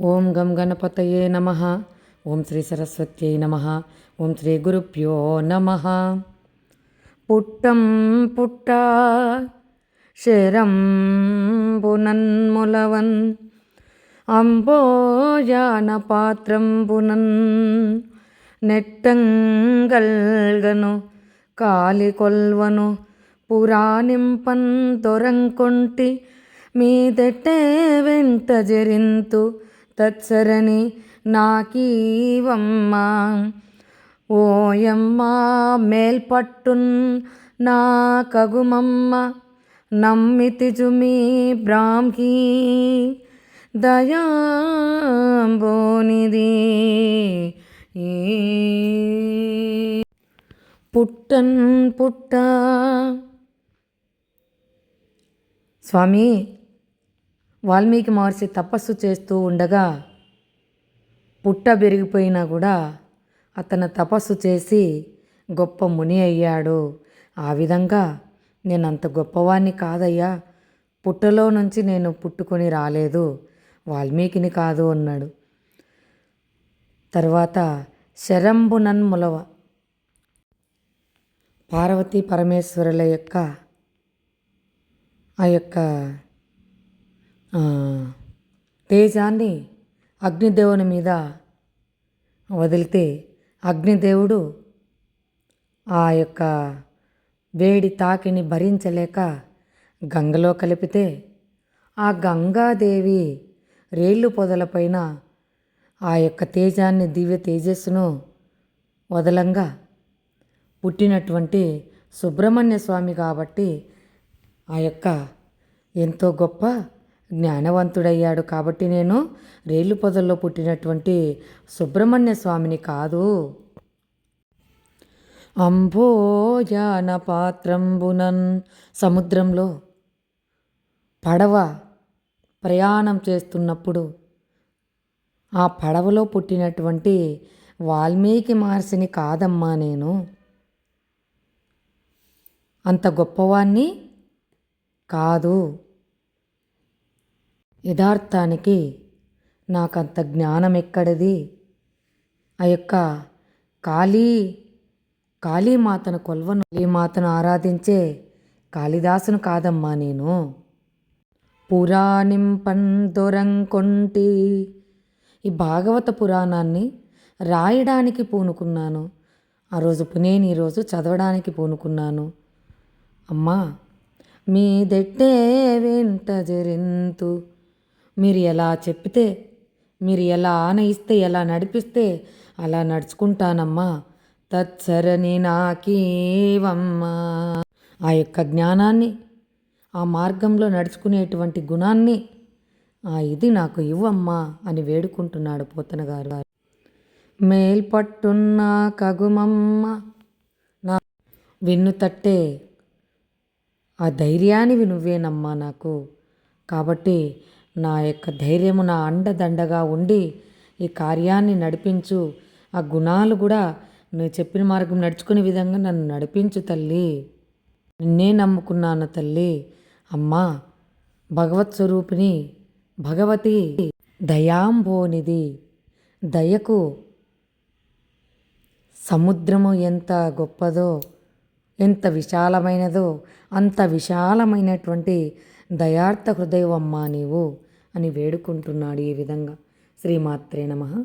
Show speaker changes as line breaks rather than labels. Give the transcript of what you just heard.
ఓం గం గణపతయే నమ. ఓం శ్రీ సరస్వత్యై నమ. ఓం శ్రీ గురుభ్యో నమ. పుట్టం పుట్ట శరంబునన్ములవన్. అంబోజాన పాత్రంబునన్. నెట్టంగల్గను కాలి కొల్వను. పురాణింపన్ దొరంకొంటి మీదెట్టే వెంట జరింతు. తత్సరణి నాకీవమ్మ. ఓయమ్మ మేల్పట్టున్ నా కగుమమ్మ నమ్మితిజుమి బ్రాహ్మీ. దయాంబోనిది పుట్టన్ పుట్ట. స్వామి వాల్మీకి మహర్షి తపస్సు చేస్తూ ఉండగా పుట్ట పెరిగిపోయినా కూడా అతను తపస్సు చేసి గొప్ప ముని అయ్యాడు. ఆ విధంగా నేను అంత గొప్పవాణ్ణి కాదయ్యా. పుట్టలో నుంచి నేను పుట్టుకొని రాలేదు. వాల్మీకిని కాదు అన్నాడు. తర్వాత శరంభునన్ములవ పార్వతీ పరమేశ్వరుల యొక్క ఆ యొక్క తేజాన్ని అగ్నిదేవుని మీద వదిలితే అగ్నిదేవుడు ఆ యొక్క వేడి తాకిని భరించలేక గంగలో కలిపితే ఆ గంగాదేవి రేళ్ళు పొదలపైన ఆ యొక్క తేజాన్ని దివ్య తేజస్సును వదలంగా పుట్టినటువంటి సుబ్రహ్మణ్య స్వామి కాబట్టి ఆ యొక్క ఎంతో గొప్ప జ్ఞానవంతుడయ్యాడు కాబట్టి నేను రేలు పొదల్లో పుట్టినటువంటి సుబ్రహ్మణ్య స్వామిని కాదు. అంభోజాన పాత్రంబునన్ సముద్రంలో పడవ ప్రయాణం చేస్తున్నప్పుడు ఆ పడవలో పుట్టినటువంటి వాల్మీకి మహర్షిని కాదమ్మా నేను. అంత గొప్పవాణ్ణి కాదు. యథార్థానికి నాకంత జ్ఞానం ఎక్కడిది ఆ యొక్క కాళీ కాళీమాతను కొల్వను కాళీమాతను ఆరాధించే కాళిదాసును కాదమ్మా నేను. పురాణింపన్ దొరంకొంటి ఈ భాగవత పురాణాన్ని రాయడానికి పూనుకున్నాను. ఆ రోజు నేను ఈరోజు చదవడానికి పూనుకున్నాను. అమ్మా మీ దెట్టే వెంట జరింతు మీరు ఎలా చెప్తే మీరు ఎలా ఆనయిస్తే ఎలా నడిపిస్తే అలా నడుచుకుంటానమ్మా. తత్సరని నాకేవమ్మా. ఆ యొక్క జ్ఞానాన్ని ఆ మార్గంలో నడుచుకునేటువంటి గుణాన్ని ఆ ఇది నాకు ఇవ్వమ్మా అని వేడుకుంటున్నాడు పోతనగారు. గారు మేల్పట్టున్న కగుమమ్మ నా విన్ను తట్టే ఆ ధైర్యానివి నువ్వేనమ్మా నాకు. కాబట్టి నా యొక్క ధైర్యము నా అండదండగా ఉండి ఈ కార్యాన్ని నడిపించు. ఆ గుణాలు కూడా నువ్వు చెప్పిన మార్గం నడుచుకునే విధంగా నన్ను నడిపించు తల్లి. నిన్నే నమ్ముకున్నాను తల్లి. అమ్మా భగవత్ స్వరూపిణి భగవతి దయాంబోనిది దయకు సముద్రము ఎంత గొప్పదో ఎంత విశాలమైనదో అంత విశాలమైనటువంటి దయార్థ హృదయవమ్మా నీవు. అని వేడుకుంటున్నాడు ఈ విధంగా. శ్రీమాత్రే నమ.